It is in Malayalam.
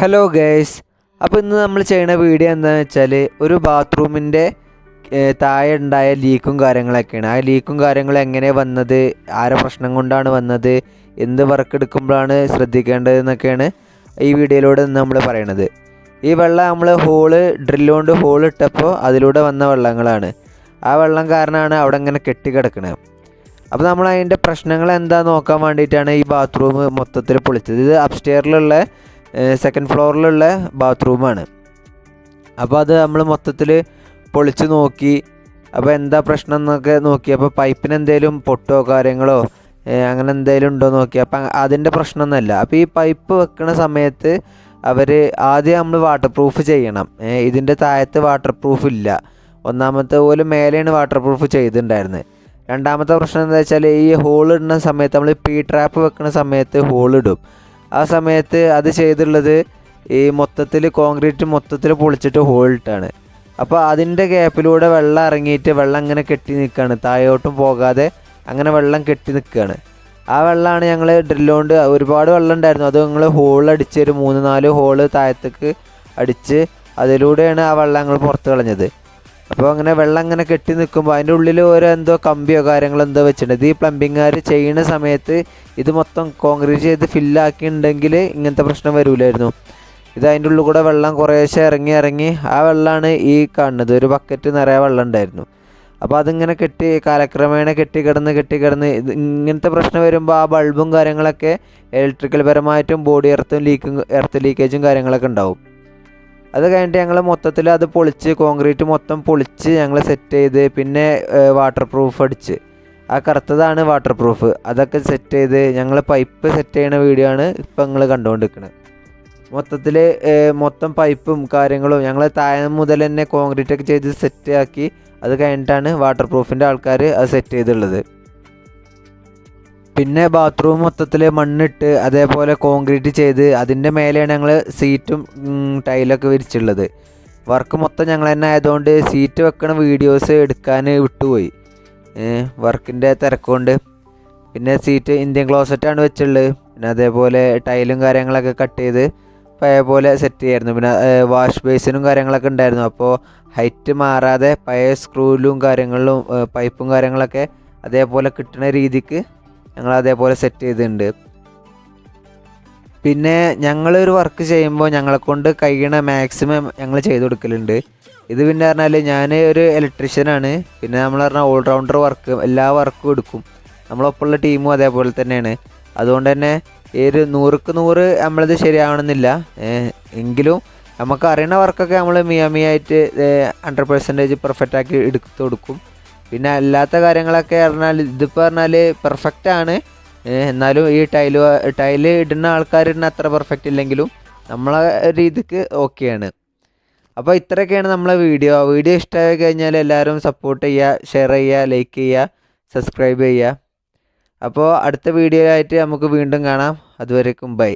ഹലോ ഗേസ് അപ്പോൾ ഇന്ന് നമ്മൾ ചെയ്യുന്ന വീഡിയോ എന്താണെന്ന് വെച്ചാൽ ഒരു ബാത്റൂമിന്റെ താഴെ ഉണ്ടായ ലീക്കും കാര്യങ്ങളൊക്കെയാണ്. ആ ലീക്കും കാര്യങ്ങളും എങ്ങനെ വന്നത്? ആരെ പ്രശ്നം കൊണ്ടാണ് വന്നത്? എന്ത് വർക്ക് എടുക്കുമ്പോഴാണ് ശ്രദ്ധിക്കേണ്ടത് എന്നൊക്കെയാണ് ഈ വീഡിയോയിലൂടെ നമ്മൾ പറയണത്. ഈ വെള്ളം നമ്മൾ ഹോൾ ഡ്രില്ലുകൊണ്ട് ഹോൾ ഇട്ടപ്പോൾ അതിലൂടെ വന്ന വെള്ളങ്ങളാണ്. ആ വെള്ളം കാരണമാണ് അവിടെ ഇങ്ങനെ കെട്ടിക്കിടക്കുന്നത് അപ്പോൾ നമ്മൾ അതിന്റെ പ്രശ്നങ്ങൾ എന്താ നോക്കാൻ വേണ്ടിയിട്ടാണ് ഈ ബാത്റൂം മൊത്തത്തിൽ പൊളിച്ചത്. ഇത് അപ്സ്റ്റെയറിലുള്ള സെക്കൻഡ് ഫ്ലോറിലുള്ള ബാത്റൂമാണ് അപ്പോൾ അത് നമ്മൾ മൊത്തത്തിൽ പൊളിച്ച് നോക്കി അപ്പോൾ എന്താ പ്രശ്നം എന്നൊക്കെ നോക്കി. അപ്പോൾ പൈപ്പിന് എന്തെങ്കിലും പൊട്ടോ കാര്യങ്ങളോ അങ്ങനെ എന്തെങ്കിലും ഉണ്ടോ നോക്കി. അപ്പം അതിന്റെ പ്രശ്നമൊന്നുമല്ല അപ്പോൾ ഈ പൈപ്പ് വെക്കുന്ന സമയത്ത് അവർ ആദ്യം നമ്മൾ വാട്ടർ പ്രൂഫ് ചെയ്യണം ഇതിന്റെ താഴത്ത് വാട്ടർ പ്രൂഫ് ഇല്ല. ഒന്നാമത്തെ പോലെ മേലെയാണ് വാട്ടർ പ്രൂഫ് ചെയ്തിട്ടുണ്ടായിരുന്നത്. രണ്ടാമത്തെ പ്രശ്നം എന്താ വെച്ചാൽ ഈ ഹോൾ ഇടുന്ന സമയത്ത് നമ്മൾ പി ട്രാപ്പ് വെക്കുന്ന സമയത്ത് ഹോൾ ഇടും. ആ സമയത്ത് അത് ചെയ്തുള്ളത് ഈ മൊത്തത്തിൽ കോൺക്രീറ്റ് മൊത്തത്തിൽ പൊളിച്ചിട്ട് ഹോൾ ഇട്ടാണ് അപ്പോൾ അതിന്റെ ഗ്യാപ്പിലൂടെ വെള്ളം ഇറങ്ങിയിട്ട് വെള്ളം അങ്ങനെ കെട്ടി നിൽക്കുകയാണ് താഴോട്ടും പോകാതെ അങ്ങനെ വെള്ളം കെട്ടി നിൽക്കുകയാണ് ആ വെള്ളമാണ് ഞങ്ങൾ ഡ്രില്ലുകൊണ്ട് ഒരുപാട് വെള്ളം ഉണ്ടായിരുന്നു. അത് ഞങ്ങൾ ഹോളടിച്ച് ഒരു മൂന്ന് നാല് ഹോൾ താഴത്തേക്ക് അടിച്ച് അതിലൂടെയാണ് ആ വെള്ളം ഞങ്ങൾ പുറത്ത് കളഞ്ഞത്. അപ്പോൾ അങ്ങനെ വെള്ളം അങ്ങനെ കെട്ടി നിൽക്കുമ്പോൾ അതിന്റെ ഉള്ളിൽ ഓരോ എന്തോ കമ്പിയോ കാര്യങ്ങളോ എന്തോ വെച്ചിട്ടുണ്ട്. ഈ പ്ലംബിങ്ങുകാർ ചെയ്യുന്ന സമയത്ത് ഇത് മൊത്തം കോൺക്രീറ്റ് ചെയ്ത് ഫില്ലാക്കിയിട്ടുണ്ടെങ്കിൽ ഇങ്ങനത്തെ പ്രശ്നം വരില്ലായിരുന്നു ഇത് അതിന്റെ ഉള്ളിൽ കൂടെ വെള്ളം കുറേശ്ശെ ഇറങ്ങി ഇറങ്ങി ആ വെള്ളമാണ് ഈ കാണുന്നത്. ഒരു ബക്കറ്റ് നിറയെ വെള്ളം ഉണ്ടായിരുന്നു. അപ്പോൾ അതിങ്ങനെ കെട്ടി കാലക്രമേണ കെട്ടിക്കിടന്ന് കെട്ടിക്കിടന്ന് ഇത് ഇങ്ങനത്തെ പ്രശ്നം വരുമ്പോൾ ആ ബൾബും കാര്യങ്ങളൊക്കെ ഇലക്ട്രിക്കൽ പരമായിട്ടും ബോഡി എർത്തും ലീക്കും എർത്ത് ലീക്കേജും കാര്യങ്ങളൊക്കെ ഉണ്ടാവും. അത് കഴിഞ്ഞിട്ട് ഞങ്ങൾ മൊത്തത്തിൽ അത് പൊളിച്ച് കോൺക്രീറ്റ് മൊത്തം പൊളിച്ച് ഞങ്ങൾ സെറ്റ് ചെയ്ത് പിന്നെ വാട്ടർ പ്രൂഫ് അടിച്ച്. ആ കറുത്തതാണ് വാട്ടർ പ്രൂഫ് അതൊക്കെ സെറ്റ് ചെയ്ത് ഞങ്ങൾ പൈപ്പ് സെറ്റ് ചെയ്യുന്ന വീഡിയോ ആണ് ഇപ്പം നിങ്ങൾ കണ്ടുകൊണ്ടിരിക്കുന്നത് മൊത്തത്തിൽ മൊത്തം പൈപ്പും കാര്യങ്ങളും ഞങ്ങൾ താഴെ മുതൽ തന്നെ കോൺക്രീറ്റ് ഒക്കെ ചെയ്ത് സെറ്റ് ആക്കി അത് കഴിഞ്ഞിട്ടാണ് വാട്ടർ പ്രൂഫിന്റെ ആൾക്കാർ അത് സെറ്റ് ചെയ്തുള്ളത്. പിന്നെ ബാത്റൂം മൊത്തത്തിൽ മണ്ണിട്ട് അതേപോലെ കോൺക്രീറ്റ് ചെയ്ത് അതിന്റെ മേലെയാണ് ഞങ്ങൾ സീറ്റും ടൈലൊക്കെ വിരിച്ചുള്ളത് വർക്ക് മൊത്തം ഞങ്ങൾ തന്നെ ആയതുകൊണ്ട് സീറ്റ് വെക്കണ വീഡിയോസ് എടുക്കാൻ വിട്ടുപോയി. വർക്കിന്റെ തിരക്കുകൊണ്ട്. പിന്നെ സീറ്റ് ഇന്ത്യൻ ക്ലോസറ്റാണ് വെച്ചുള്ളത് പിന്നെ അതേപോലെ ടൈലും കാര്യങ്ങളൊക്കെ കട്ട് ചെയ്ത് പഴയ പോലെ സെറ്റ് ചെയ്യായിരുന്നു. പിന്നെ വാഷ് ബേസിനും കാര്യങ്ങളൊക്കെ ഉണ്ടായിരുന്നു. അപ്പോൾ ഹൈറ്റ് മാറാതെ പഴയ സ്ക്രൂലും കാര്യങ്ങളിലും പൈപ്പും കാര്യങ്ങളൊക്കെ അതേപോലെ കിട്ടുന്ന രീതിക്ക് ഞങ്ങൾ അതേപോലെ സെറ്റ് ചെയ്തിട്ടുണ്ട് പിന്നെ ഞങ്ങളൊരു വർക്ക് ചെയ്യുമ്പോൾ ഞങ്ങളെ കൊണ്ട് കഴിയണ മാക്സിമം ഞങ്ങൾ ചെയ്തു കൊടുക്കലുണ്ട്. ഇത് പിന്നെ പറഞ്ഞാൽ ഞാൻ ഒരു ഇലക്ട്രീഷ്യനാണ് പിന്നെ നമ്മൾ പറഞ്ഞാൽ ഓൾറൗണ്ടർ വർക്ക് എല്ലാ വർക്കും എടുക്കും. നമ്മളൊപ്പമുള്ള ടീമും അതേപോലെ തന്നെയാണ്. അതുകൊണ്ട് തന്നെ ഈ ഒരു നൂറുക്ക് നൂറ് നമ്മളത് ശരിയാവണമെന്നില്ല. എങ്കിലും നമുക്ക് അറിയണ വർക്കൊക്കെ നമ്മൾ മിയാമിയായിട്ട് ഹൺഡ്രഡ് പെർസെന്റേജ് പെർഫെക്റ്റ് ആക്കി എടുത്തു കൊടുക്കും. പിന്നെ അല്ലാത്ത കാര്യങ്ങളൊക്കെ പറഞ്ഞാൽ ഇതിപ്പോൾ പറഞ്ഞാൽ പെർഫെക്റ്റ് ആണ്. എന്നാലും ഈ ടൈൽ ടൈൽ ഇടുന്ന ആൾക്കാരിടുന്ന അത്ര പെർഫെക്റ്റ് ഇല്ലെങ്കിലും നമ്മളെ രീതിക്ക് ഓക്കെയാണ് അപ്പോൾ ഇത്രയൊക്കെയാണ് നമ്മളെ വീഡിയോ വീഡിയോ ഇഷ്ടമായി കഴിഞ്ഞാൽ എല്ലാവരും സപ്പോർട്ട് ചെയ്യുക ഷെയർ ചെയ്യുക ലൈക്ക് ചെയ്യുക സബ്സ്ക്രൈബ് ചെയ്യുക. അപ്പോൾ അടുത്ത വീഡിയോ ആയിട്ട് നമുക്ക് വീണ്ടും കാണാം. അതുവരേക്കും ബൈ